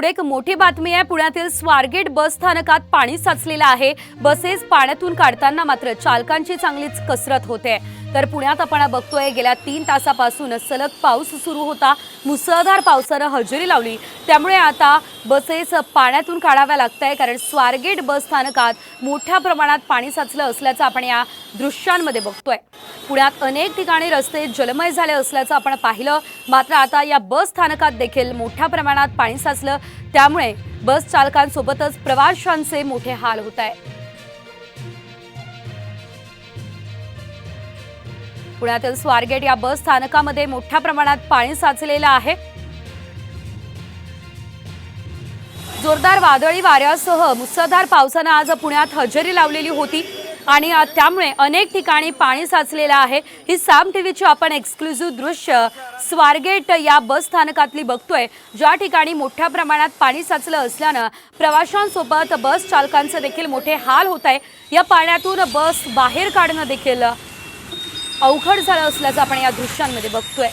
पुढे एक मोठी बातमी आहे. पुण्यातील स्वारगेट बस स्थानकात पाणी साचलेलं आहे. बसेस पाण्यातून काढताना मात्र चालकांची चांगलीच कसरत होते. तर पुण्यात आपण बघतोय गेल्या तीन तासापासून सलग पाऊस सुरू होता. मुसळधार पावसानं हजेरी लावली. त्यामुळे आता बसेस पाण्यातून काढाव्या लागत आहे कारण स्वारगेट बस स्थानकात मोठ्या प्रमाणात पाणी साचलं असल्याचं आपण या दृश्यांमध्ये बघतोय. पुण्यात अनेक ठिकाणी रस्ते जलमय झाले असल्याचं आपण पाहिलं. मात्र आता या बस स्थानकात देखील मोठ्या प्रमाणात पाणी साचलं. त्यामुळे बस चालकांसोबतच प्रवाशांचे मोठे हाल होत आहे पुण्यातील स्वारगेट या बस स्थानकामध्ये मोठ्या प्रमाणात पाणी साचलेलं आहे. जोरदार वादळी वाऱ्यासह मुसळधार पावसानं आज पुण्यात हजेरी लावलेली होती आणि त्यामुळे अनेक ठिकाणी पाणी साचलेलं आहे. ही साम टीव्हीची आपण एक्सक्लुझिव्ह दृश्य स्वारगेट या बस स्थानकातली बघतोय. ज्या ठिकाणी मोठ्या प्रमाणात पाणी साचलं असल्यानं प्रवाशांसोबत बस चालकांचे देखील मोठे हाल होत आहे. या पाण्यातून बस बाहेर काढणं देखील अवघड झालं असल्याचं आपण या दृश्यांमध्ये बघतोय.